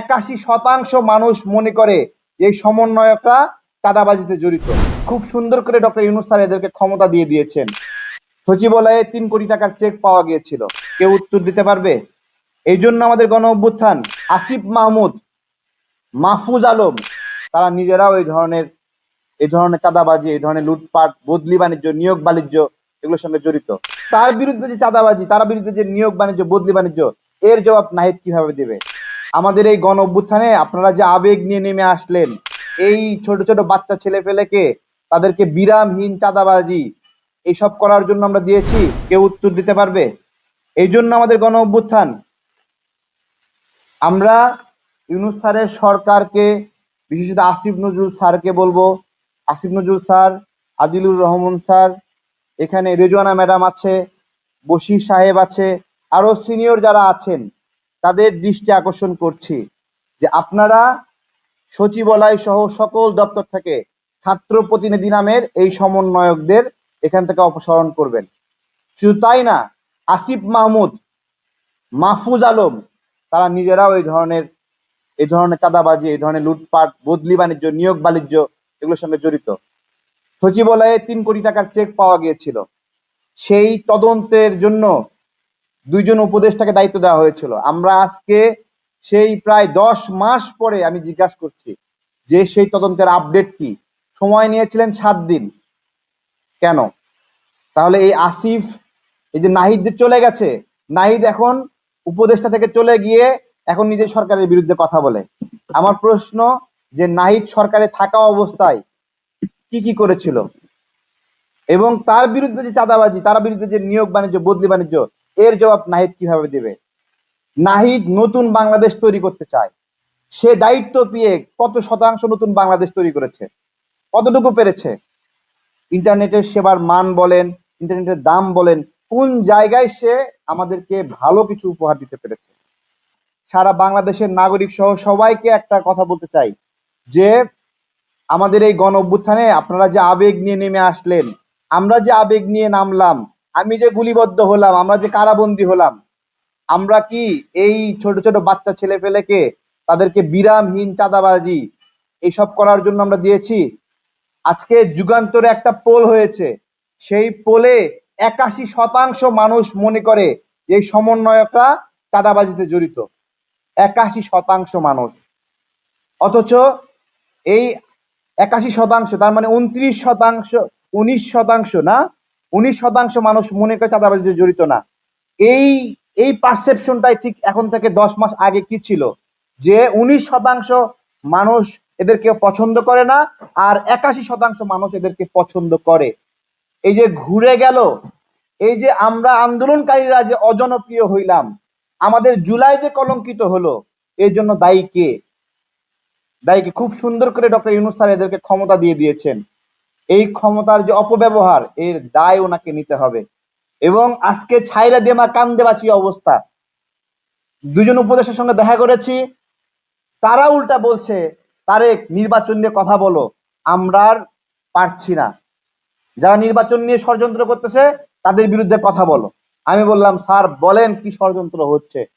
একাশি শতাংশ মানুষ মনে করে এই সমন্বয়করা চাঁদাবাজিতে জড়িত। খুব সুন্দর করে ডক্টর ইউনুস স্যার এদেরকে ক্ষমতা দিয়ে দিয়েছেন। সচিবালয়ে তিন কোটি টাকার চেক পাওয়া গিয়েছিল। কেউ উত্তর দিতে পারবে? এই জন্য আমাদের গণ অভ্যুত্থান, আসিফ মাহমুদ, মাহফুজ আলম, তারা নিজেরাও এই ধরনের এই ধরনের চাঁদাবাজি, এই ধরনের লুটপাট, বদলি বাণিজ্য, নিয়োগ বাণিজ্য এগুলোর সঙ্গে জড়িত। তার বিরুদ্ধে যে চাঁদাবাজি, তার বিরুদ্ধে যে নিয়োগ বাণিজ্য, বদলি বাণিজ্য, এর জবাব নাহিদ কীভাবে দেবে? আমাদের এই গণ অভ্যুত্থানে আপনারা যে আবেগ নিয়ে নেমে আসলেন, এই ছোট ছোট বাচ্চা ছেলে ফেলেকে তাদেরকে বিরামহীন চাঁদাবাজি এইসব করার জন্য আমরা দিয়েছি, কেউ উত্তর দিতে পারবে? এই জন্য আমাদের গণ অভ্যুত্থান আমরা ইউনুস স্যারের সরকারকে, বিশেষত আসিফ নজরুল স্যারকে বলব, আসিফ নজরুল স্যার আদিলুর রহমান স্যার, এখানে রেজওয়ানা ম্যাডাম আছে, বশির সাহেব আছে, আরও সিনিয়র যারা আছেন তাদের দৃষ্টি আকর্ষণ করছি যে আপনারা সচিবালয় সহ সকল দপ্তর থেকে ছাত্র প্রতিনিধি নামের এই সমন্বয়কদের এখান থেকে অপসারণ করবেন। শুধু তাই না, আসিফ মাহমুদ, মাহফুজ আলম, তারা নিজেরাও এই ধরনের এই ধরনের চাঁদাবাজি, এই ধরনের লুটপাট, বদলি বাণিজ্য, নিয়োগ বাণিজ্য এগুলোর সঙ্গে জড়িত। সচিবালয়ে তিন কোটি টাকার চেক পাওয়া গিয়েছিল। সেই তদন্তের জন্য দুইজন উপদেষ্টাকে দায়িত্ব দেওয়া হয়েছিল। আমরা আজকে সেই প্রায় দশ মাস পরে আমি জিজ্ঞাসা করছি যে সেই তদন্তের আপডেট কি? সময় নিয়েছিলেন সাত দিন। কেন? তাহলে এই আসিফ, এই যে নাহিদ যে চলে গেছে, নাহিদ এখন উপদেষ্টা থেকে চলে গিয়ে এখন নিজের সরকারের বিরুদ্ধে কথা বলে। আমার প্রশ্ন, যে নাহিদ সরকারে থাকা অবস্থায় কি কি করেছিল? এবং তার বিরুদ্ধে যে চাঁদাবাজি, তার বিরুদ্ধে যে নিয়োগ বাণিজ্য, বদলি বাণিজ্য এর জবাব নাহিদ কীভাবে দেবে? নাহিদ নতুন বাংলাদেশ তৈরি করতে চায়। সে দায়িত্ব পেয়ে কত শতাংশ নতুন বাংলাদেশ তৈরি করেছে? কতটুকু পেরেছে? ইন্টারনেটের সেবার মান বলেন, ইন্টারনেটের দাম বলেন, কোন জায়গায় সে আমাদেরকে ভালো কিছু উপহার দিতে পেরেছে? সারা বাংলাদেশের নাগরিক সহ সবাইকে একটা কথা বলতে চাই, যে আমাদের এই গণ অভ্যুত্থানে আপনারা যে আবেগ নিয়ে নেমে আসলেন, আমরা যে আবেগ নিয়ে নামলাম আমি যে গুলিবদ্ধ হলাম, আমরা যে কারাবন্দী হলাম, আমরা কি এই ছোট ছোট বাচ্চা ছেলে ফেলেকে তাদেরকে বিরামহীন চাঁদাবাজি এইসব করার জন্য আমরা দিয়েছি? আজকে যুগান্তরে একটা পোল হয়েছে। সেই পোলে একাশি শতাংশ মানুষ মনে করে এই সমন্বয়করা চাঁদাবাজিতে জড়িত। একাশি শতাংশ মানুষ। অথচ এই একাশি শতাংশ, তার মানে উনত্রিশ শতাংশ, উনিশ শতাংশ না উনিশ শতাংশ মানুষ মনে করে চাঁদাবাজিতে জড়িত না। এই এই পারসেপশনটাই ঠিক এখন থেকে দশ মাস আগে কি ছিল? যে উনিশ শতাংশ মানুষ এদেরকে পছন্দ করে না আর একাশি শতাংশ মানুষ এদেরকে পছন্দ করে। এই যে ঘুরে গেল, এই যে আমরা আন্দোলনকারীরা যে অজনপ্রিয় হইলাম, আমাদের জুলাই যে কলঙ্কিত হলো, এর জন্য দায়ী কে? দায়ী কে? খুব সুন্দর করে ডক্টর ইউনুস স্যার এদেরকে ক্ষমতা দিয়ে দিয়েছেন। এই ক্ষমতার যে অপব্যবহার, এর দায় ওনাকে নিতে হবে। এবং আজকে ছাইরা দেমা কান দেবাচি অবস্থা। দুজন উপদেশের সঙ্গে দেখা করেছি। তারা উল্টা বলছে, তারেক, নির্বাচন নিয়ে কথা বলো, আমরা আর পারছি না। যারা নির্বাচন নিয়ে ষড়যন্ত্র করতেছে, তাদের বিরুদ্ধে কথা বলো। আমি বললাম, স্যার, বলেন কি ষড়যন্ত্র হচ্ছে?